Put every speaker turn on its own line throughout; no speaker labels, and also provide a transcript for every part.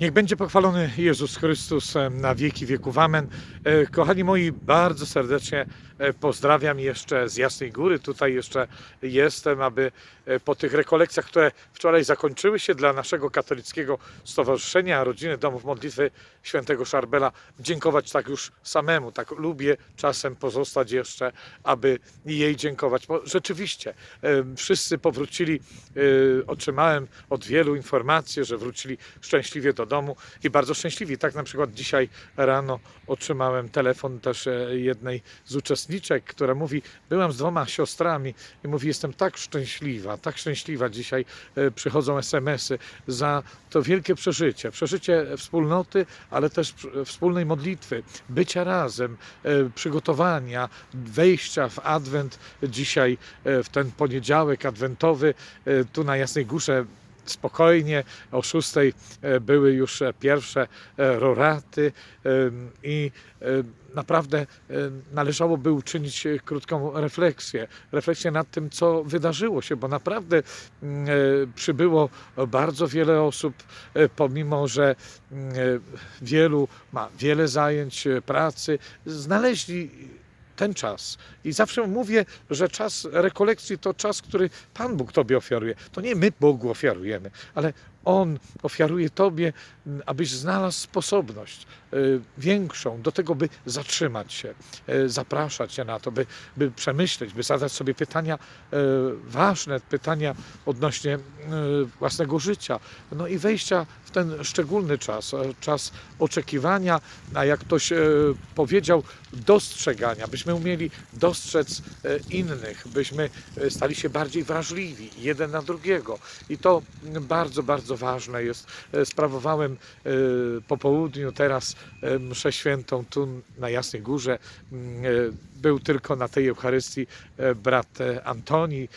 Niech będzie pochwalony Jezus Chrystus na wieki wieków. Amen. E, Kochani moi, bardzo serdecznie e, pozdrawiam jeszcze z Jasnej Góry. Tutaj jeszcze jestem, aby e, po tych rekolekcjach, które wczoraj zakończyły się dla naszego katolickiego stowarzyszenia Rodziny Domów Modlitwy Świętego Szarbela, dziękować tak już samemu. Tak lubię czasem pozostać jeszcze, aby jej dziękować. Bo rzeczywiście wszyscy powrócili, otrzymałem od wielu informacje, że wrócili szczęśliwie do domu i bardzo szczęśliwi. Tak na przykład dzisiaj rano otrzymałem telefon też e, jednej z uczestniczek, która mówi, byłam z dwoma siostrami i mówi, jestem tak szczęśliwa, tak szczęśliwa dzisiaj e, przychodzą SMS-y za to wielkie przeżycie, przeżycie wspólnoty, ale też wspólnej modlitwy, bycia razem, e, przygotowania, wejścia w Adwent dzisiaj, w ten poniedziałek adwentowy, tu na Jasnej Górze spokojnie. O szóstej e, były już e, pierwsze e, roraty i naprawdę należałoby uczynić krótką refleksję. Refleksję nad tym, co wydarzyło się, bo naprawdę mm, przybyło bardzo wiele osób, pomimo że mm, wielu ma wiele zajęć, pracy, znaleźli ten czas. I zawsze mówię, że czas rekolekcji to czas, który Pan Bóg Tobie ofiaruje. To nie my Bogu ofiarujemy, ale On ofiaruje Tobie, abyś znalazł sposobność y, większą do tego, by zatrzymać się, y, zapraszać się na to, by, by przemyśleć, by zadać sobie pytania y, ważne, pytania odnośnie własnego życia. No i wejścia w ten szczególny czas, e, czas oczekiwania, a jak ktoś e, powiedział, dostrzegania, byśmy umieli dostrzec e, innych, byśmy e, stali się bardziej wrażliwi jeden na drugiego. I to bardzo, bardzo ważne jest. E, Sprawowałem e, po południu teraz e, mszę świętą tu na Jasnej Górze. Mm, Był tylko na tej Eucharystii brat Antoni,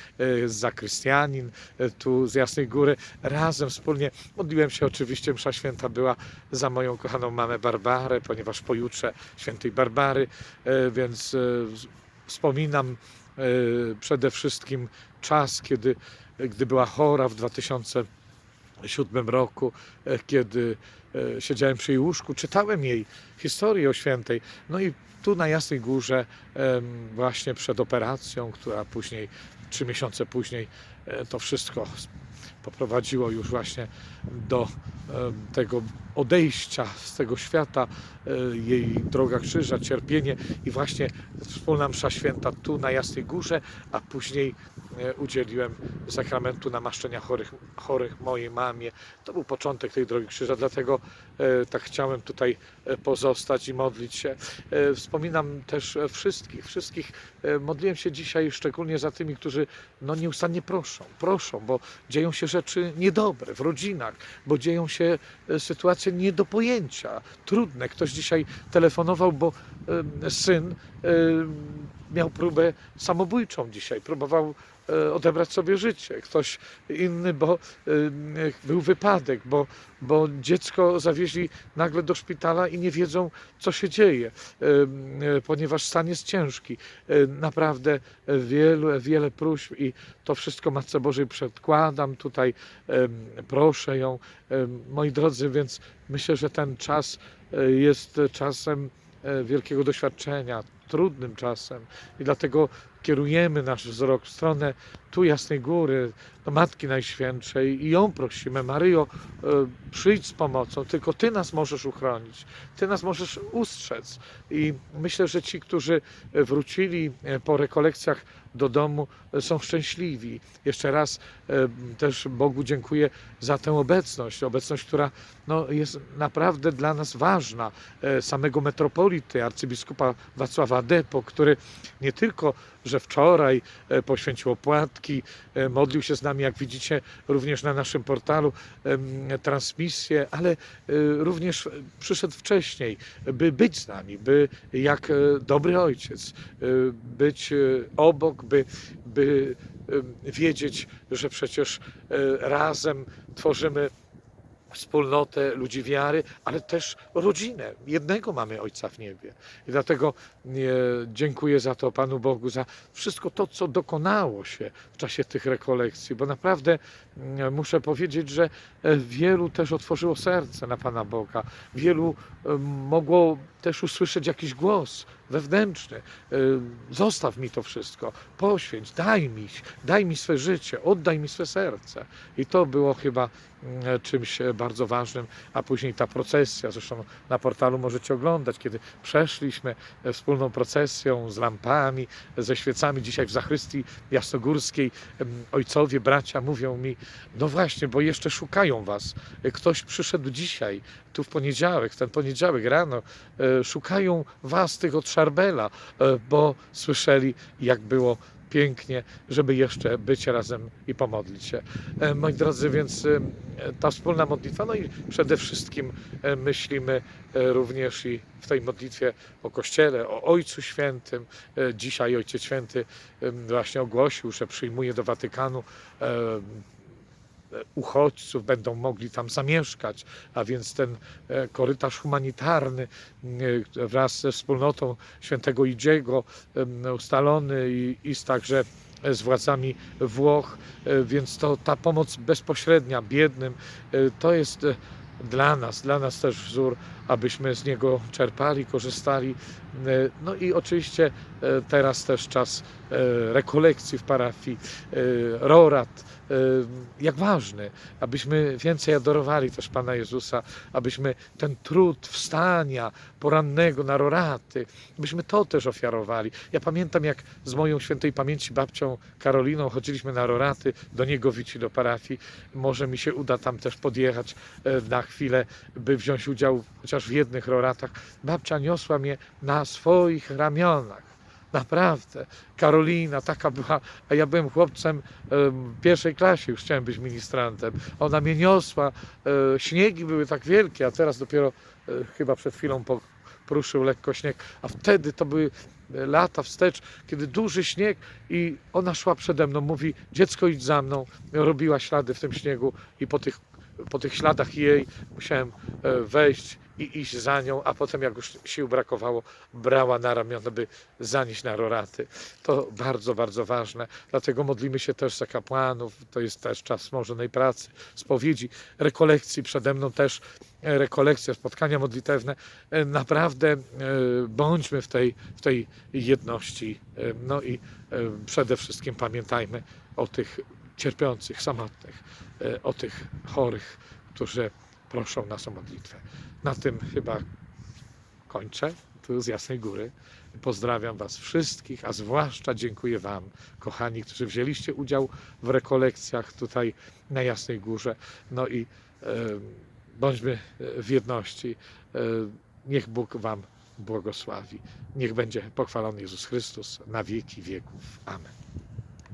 zakrystianin tu z Jasnej Góry. Razem wspólnie modliłem się oczywiście, msza święta była za moją kochaną mamę Barbarę, ponieważ pojutrze świętej Barbary, więc wspominam przede wszystkim czas, kiedy, gdy była chora w 2007 roku, e, kiedy e, siedziałem przy jej łóżku, czytałem jej historię o świętej. No i tu na Jasnej Górze, właśnie przed operacją, która później, trzy miesiące później, e, to wszystko poprowadziło już właśnie do em, tego odejścia z tego świata, e, jej droga krzyża, cierpienie i właśnie wspólna msza święta tu na Jasnej Górze, a później e, udzieliłem sakramentu namaszczenia chorych, chorych mojej mamie. To był początek tej drogi krzyża, dlatego e, tak chciałem tutaj e, pozostać i modlić się. E, Wspominam też e, wszystkich, wszystkich. e, Modliłem się dzisiaj szczególnie za tymi, którzy no nieustannie proszą, proszą, bo dzieją się rzeczy niedobre w rodzinach, bo dzieją się e, sytuacje nie do pojęcia, trudne. Ktoś dzisiaj telefonował, bo e, syn e, miał próbę samobójczą dzisiaj, próbował e, odebrać sobie życie. Ktoś inny, bo e, był wypadek, bo, bo dziecko zawieźli nagle do szpitala i nie wiedzą, co się dzieje, e, ponieważ stan jest ciężki. Naprawdę wiele, wiele próśb i to wszystko Matce Bożej przedkładam tutaj, proszę ją. Moi drodzy, więc myślę, że ten czas jest czasem wielkiego doświadczenia, trudnym czasem. I dlatego kierujemy nasz wzrok w stronę tu Jasnej Góry, do Matki Najświętszej i ją prosimy, Maryjo, e, przyjdź z pomocą, tylko Ty nas możesz uchronić, Ty nas możesz ustrzec i myślę, że ci, którzy wrócili e, po rekolekcjach do domu e, są szczęśliwi. Jeszcze raz też Bogu dziękuję za tę obecność, obecność, która no, jest naprawdę dla nas ważna, samego metropolity, arcybiskupa Wacława Depo, który nie tylko, że wczoraj e, poświęcił opłatki, e, modlił się z nami, jak widzicie, również na naszym portalu transmisję, ale e, również przyszedł wcześniej, by być z nami, by jak dobry ojciec, być obok, by, by wiedzieć, że przecież razem tworzymy wspólnotę ludzi wiary, ale też rodzinę. Jednego mamy Ojca w niebie. I dlatego e, dziękuję za to Panu Bogu, za wszystko to, co dokonało się w czasie tych rekolekcji, bo naprawdę mm, muszę powiedzieć, że e, wielu też otworzyło serce na Pana Boga. Wielu e, mogło też usłyszeć jakiś głos wewnętrzny. Zostaw mi to wszystko, poświęć, daj mi, daj mi swe życie, oddaj mi swe serce. I to było chyba mm, czymś e, bardzo ważnym, a później ta procesja, zresztą na portalu możecie oglądać, kiedy przeszliśmy e, wspólną procesją z lampami, ze świecami. Dzisiaj w Zachrystii Jasnogórskiej ojcowie, bracia mówią mi, no właśnie, bo jeszcze szukają was. E, Ktoś przyszedł dzisiaj, tu w poniedziałek, ten poniedziałek rano, szukają was, tych od Szarbela, e, bo słyszeli, jak było pięknie, żeby jeszcze być razem i pomodlić się. E, Moi drodzy, więc e, ta wspólna modlitwa, no i przede wszystkim myślimy również i w tej modlitwie o Kościele, o Ojcu Świętym. Dzisiaj Ojciec Święty właśnie ogłosił, że przyjmuje do Watykanu uchodźców, będą mogli tam zamieszkać, a więc ten e, korytarz humanitarny e, wraz ze wspólnotą świętego Idziego ustalony i, i także z władzami Włoch, e, więc to ta pomoc bezpośrednia biednym e, to jest e, dla nas, dla nas też wzór, abyśmy z niego czerpali, korzystali. E, No i oczywiście e, teraz też czas e, rekolekcji w parafii, rorat, jak ważny, abyśmy więcej adorowali też Pana Jezusa, abyśmy ten trud wstania porannego na roraty, abyśmy to też ofiarowali. Ja pamiętam, jak z moją świętej pamięci babcią Karoliną chodziliśmy na roraty do Niegowici, do parafii. Może mi się uda tam też podjechać na chwilę, by wziąć udział chociaż w jednych roratach. Babcia niosła mnie na swoich ramionach. Naprawdę. Karolina taka była, a ja byłem chłopcem pierwszej klasie, już chciałem być ministrantem. Ona mnie niosła, e, śniegi były tak wielkie, a teraz dopiero e, chyba przed chwilą po, poruszył lekko śnieg, a wtedy to były e, lata wstecz, kiedy duży śnieg i ona szła przede mną, mówi dziecko idź za mną, robiła ślady w tym śniegu i po tych, po tych śladach jej musiałem wejść i iść za nią, a potem jak już sił brakowało, brała na ramiona, by zanieść na roraty. To bardzo, bardzo ważne. Dlatego modlimy się też za kapłanów. To jest też czas możnej pracy, spowiedzi, rekolekcji. Przede mną też e, rekolekcja, spotkania modlitewne. E, Naprawdę e, bądźmy w tej, w tej jedności. No i przede wszystkim pamiętajmy o tych cierpiących, samotnych, o tych chorych, którzy proszą nas o modlitwę. Na tym chyba kończę, tu z Jasnej Góry. Pozdrawiam Was wszystkich, a zwłaszcza dziękuję Wam, kochani, którzy wzięliście udział w rekolekcjach tutaj na Jasnej Górze. No i e, bądźmy w jedności. E, niech Bóg Wam błogosławi. Niech będzie pochwalony Jezus Chrystus na wieki wieków. Amen.